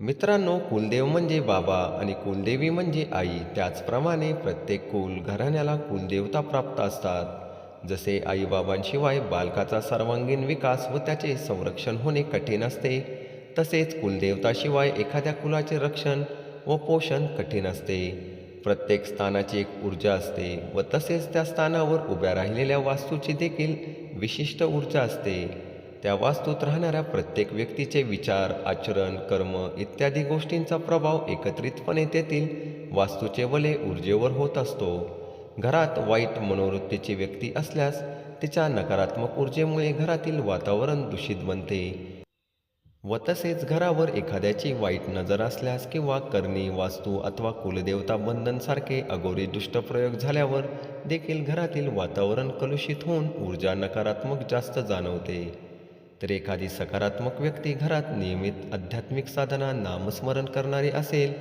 मित्रांनो कुलदेव म्हणजे बाबा आणि कुलदेवी म्हणजे आई. त्याचप्रमाणे प्रत्येक कुल घराण्याला कुलदेवता प्राप्त असतात. जसे आईबाबांशिवाय बालकाचा सर्वांगीण विकास व त्याचे संरक्षण होणे कठीण असते तसेच कुलदेवताशिवाय एखाद्या कुलाचे रक्षण व पोषण कठीण असते. प्रत्येक स्थानाची एक ऊर्जा असते व तसेच त्या स्थानावर उभ्या राहिलेल्या वास्तूची देखील विशिष्ट ऊर्जा असते. त्या वास्तूत राहणाऱ्या प्रत्येक व्यक्तीचे विचार आचरण कर्म इत्यादी गोष्टींचा प्रभाव एकत्रितपणे तेथील वास्तूचे वले ऊर्जेवर होत असतो. घरात वाईट मनोवृत्तीची व्यक्ती असल्यास तिच्या नकारात्मक ऊर्जेमुळे घरातील वातावरण दूषित बनते. व तसेच घरावर एखाद्याची वाईट नजर असल्यास किंवा करणी वास्तू अथवा कुलदेवता बंधनसारखे अगोरी दुष्टप्रयोग झाल्यावर देखील घरातील वातावरण कलुषित होऊन ऊर्जा नकारात्मक जास्त जाणवते. तर एखादी सकारात्मक व्यक्ती घरात नियमित आध्यात्मिक साधना नामस्मरण करणारी असेल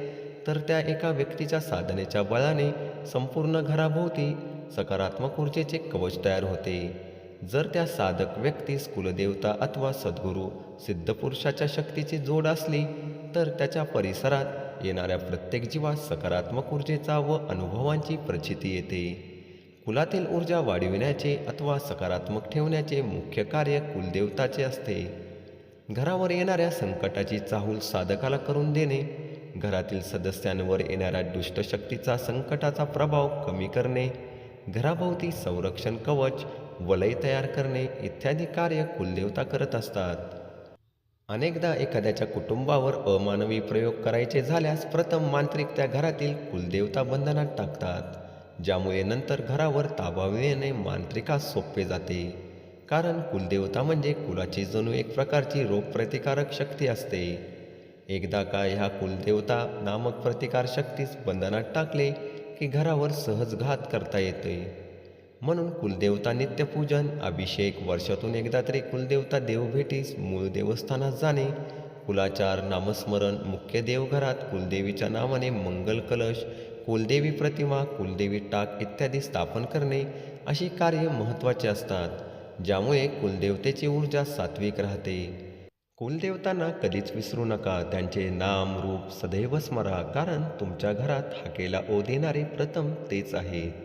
तर त्या एका व्यक्तीच्या साधनेच्या बळाने संपूर्ण घराभोवती सकारात्मक ऊर्जेचे कवच तयार होते. जर त्या साधक व्यक्तीस कुलदेवता अथवा सद्गुरू सिद्धपुरुषाच्या शक्तीची जोड असली तर त्याच्या परिसरात येणाऱ्या प्रत्येक जीवास सकारात्मक ऊर्जेचा व अनुभवांची प्रचिती येते. कुलातील ऊर्जा वाढविण्याचे अथवा सकारात्मक ठेवण्याचे मुख्य कार्य कुलदेवताचे असते. घरावर येणाऱ्या संकटाची चाहूल साधकाला करून देणे घरातील सदस्यांवर येणाऱ्या दुष्टशक्तीचा संकटाचा प्रभाव कमी करणे घराभोवती संरक्षण कवच वलय तयार करणे इत्यादी कार्य कुलदेवता करत असतात. अनेकदा एखाद्याच्या कुटुंबावर अमानवी प्रयोग करायचे झाल्यास प्रथम मांत्रिक त्या घरातील कुलदेवता बंधनात टाकतात. ज्यामुळे नंतर घरावर ताबा मिळणे मांत्रिकास सोपे जाते. कारण कुलदेवता म्हणजे कुलाची जणू एक प्रकारची रोगप्रतिकारक शक्ती असते. एकदा का ह्या कुलदेवता नामक प्रतिकार शक्तीस बंधनात टाकले की घरावर सहज घात करता येते. म्हणून कुलदेवता नित्यपूजन अभिषेक वर्षातून एकदा तरी कुलदेवता देवभेटीस मूळ देवस्थानात जाणे कुलाचार नामस्मरण मुख्य देवघरात कुलदेवीच्या नावाने मंगल कलश कुलदेवी प्रतिमा कुलदेवी टाक इत्यादी स्थापन करणे अशी कार्य महत्त्वाची असतात ज्यामुळे कुलदेवतेची ऊर्जा सात्विक राहते. कुलदेवतांना कधीच विसरू नका त्यांचे नाम रूप सदैव स्मरा कारण तुमच्या घरात हाकेला ओ देणारे प्रथम तेच आहे.